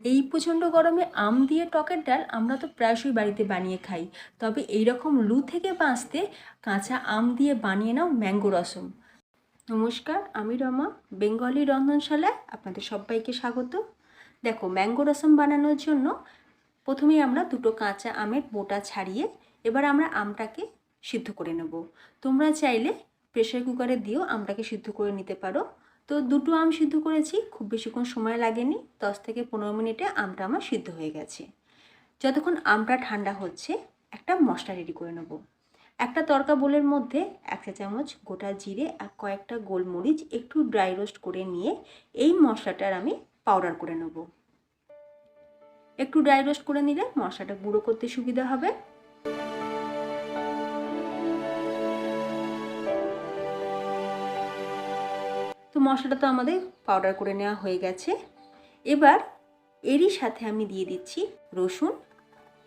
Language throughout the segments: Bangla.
এই প্রচণ্ড গরমে আম দিয়ে টকের ডাল আমরা তো প্রায়শই বাড়িতে বানিয়ে খাই। তবে এই রকম লু থেকে বাঁচতে কাঁচা আম দিয়ে বানিয়ে নাও ম্যাঙ্গো রসম নমস্কার, আমি রমা, বেঙ্গলি রন্ধনশালায় আপনাদের সবাইকে স্বাগত। দেখো, ম্যাঙ্গো রসম বানানোর জন্য প্রথমেই আমরা দুটো কাঁচা আমের বোটা ছাড়িয়ে এবার আমরা আমটাকে সিদ্ধ করে নেব। তোমরা চাইলে প্রেশার কুকারে দিয়েও আমটাকে সিদ্ধ করে নিতে পারো। তো দুটো আম সিদ্ধ করেছি, খুব বেশিক্ষণ সময় লাগেনি, দশ থেকে পনেরো মিনিটে আমটা আমার সিদ্ধ হয়ে গেছে। যতক্ষণ আমটা ঠান্ডা হচ্ছে, একটা মশলা রেডি করে নেব। একটা তরকা বোলের মধ্যে এক চা চামচ গোটা জিরে আর কয়েকটা গোলমরিচ একটু ড্রাই রোস্ট করে নিয়ে এই মশলাটার আমি পাউডার করে নেব। একটু ড্রাই রোস্ট করে নিলে মশলাটা গুঁড়ো করতে সুবিধা হবে। তো মশলাটা তো আমাদের পাউডার করে নেওয়া হয়ে গেছে। এবার এরই সাথে আমি দিয়ে দিচ্ছি রসুন,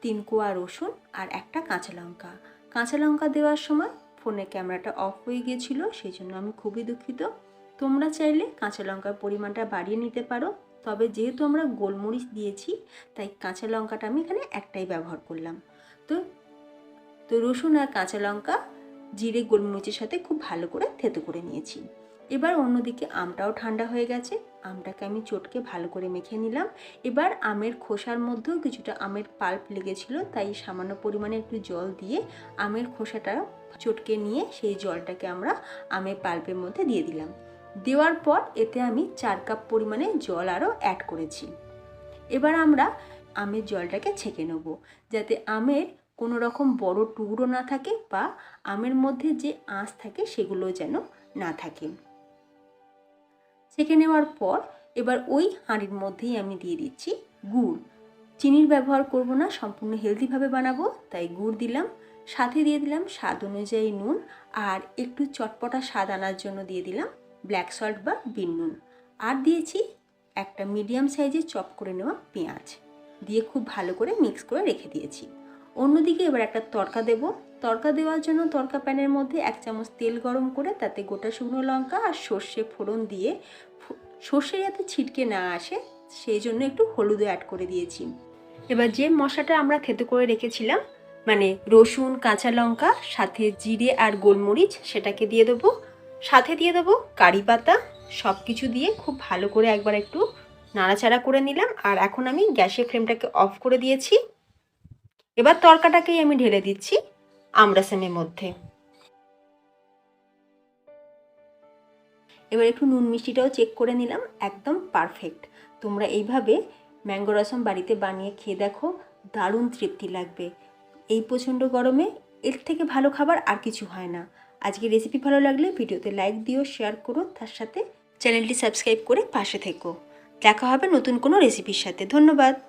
তিন কোয়া রসুন আর একটা কাঁচা লঙ্কা। কাঁচা লঙ্কা দেওয়ার সময় ফোনের ক্যামেরাটা অফ হয়ে গিয়েছিল, সেই জন্য আমি খুবই দুঃখিত। তোমরা চাইলে কাঁচা লঙ্কার পরিমাণটা বাড়িয়ে নিতে পারো, তবে যেহেতু আমরা গোলমরিচ দিয়েছি, তাই কাঁচা লঙ্কাটা আমি এখানে একটাই ব্যবহার করলাম। তো তো রসুন আর কাঁচা লঙ্কা জিরে গোলমরিচের সাথে খুব ভালো করে থেতো করে নিয়েছি। এবার অন্যদিকে আমটাও ঠান্ডা হয়ে গেছে। আমটাকে আমি চটকে ভালো করে মেখে নিলাম। এবার আমের খোসার মধ্যেও কিছুটা আমের পাল্প লেগেছিল, তাই সামান্য পরিমাণে একটু জল দিয়ে আমের খোসাটা চটকে নিয়ে সেই জলটাকে আমরা আমের পাল্পের মধ্যে দিয়ে দিলাম। দেওয়ার পর এতে আমি চার কাপ পরিমাণে জল আরও অ্যাড করেছি। এবার আমরা আমের জলটাকে ছেঁকে নেব, যাতে আমের কোনো রকম বড় টুকরো না থাকে বা আমের মধ্যে যে আঁশ থাকে সেগুলো যেন না থাকে। ছেঁকে নেওয়ার পর এবার ওই হাঁড়ির মধ্যেই আমি দিয়ে দিচ্ছি গুড়। চিনির ব্যবহার করব না, সম্পূর্ণ হেলদিভাবে বানাবো, তাই গুড় দিলাম। সাথে দিয়ে দিলাম স্বাদ অনুযায়ী নুন আর একটু চটপটা স্বাদ আনার জন্য দিয়ে দিলাম ব্ল্যাক সল্ট বা বিন নুন। আর দিয়েছি একটা মিডিয়াম সাইজে চপ করে নেওয়া পেঁয়াজ। দিয়ে খুব ভালো করে মিক্স করে রেখে দিয়েছি। অন্যদিকে এবার একটা তড়কা দেব। তড়কা দেওয়ার জন্য তড়কা প্যানের মধ্যে এক চামচ তেল গরম করে তাতে গোটা শুকনো লঙ্কা আর সর্ষে ফোড়ন দিয়ে সর্ষে যাতে ছিটকে না আসে, সেই জন্য একটু হলুদও অ্যাড করে দিয়েছি। এবার যে মশলাটা আমরা থেতো করে রেখেছিলাম মানে রসুন, কাঁচা লঙ্কা, সাথে জিরে আর গোলমরিচ, সেটাকে দিয়ে দেবো। সাথে দিয়ে দেবো কারি পাতা সব কিছু দিয়ে খুব ভালো করে একবার একটু নাড়াচাড়া করে নিলাম। আর এখন আমি গ্যাসের ফ্লেমটাকে অফ করে দিয়েছি। এবার তরকাটাকেই আমি ঢেলে দিচ্ছি। আমরাসামের মধ্যে। এবার একটু নুন মিষ্টিটাও চেক করে নিলাম, একদম পারফেক্ট তোমরা এইভাবে ম্যাঙ্গো রসম বাড়িতে বানিয়ে খেয়ে দেখো, দারুণ তৃপ্তি লাগবে। এই প্রচণ্ড গরমে এর থেকে ভালো খাবার আর কিছু হয় না। আজকে রেসিপি ভালো লাগলে ভিডিওতে লাইক দিও শেয়ার করো, তার সাথে চ্যানেলটি সাবস্ক্রাইব করে পাশে থেকো। দেখা হবে নতুন কোনো রেসিপির সাথে। ধন্যবাদ।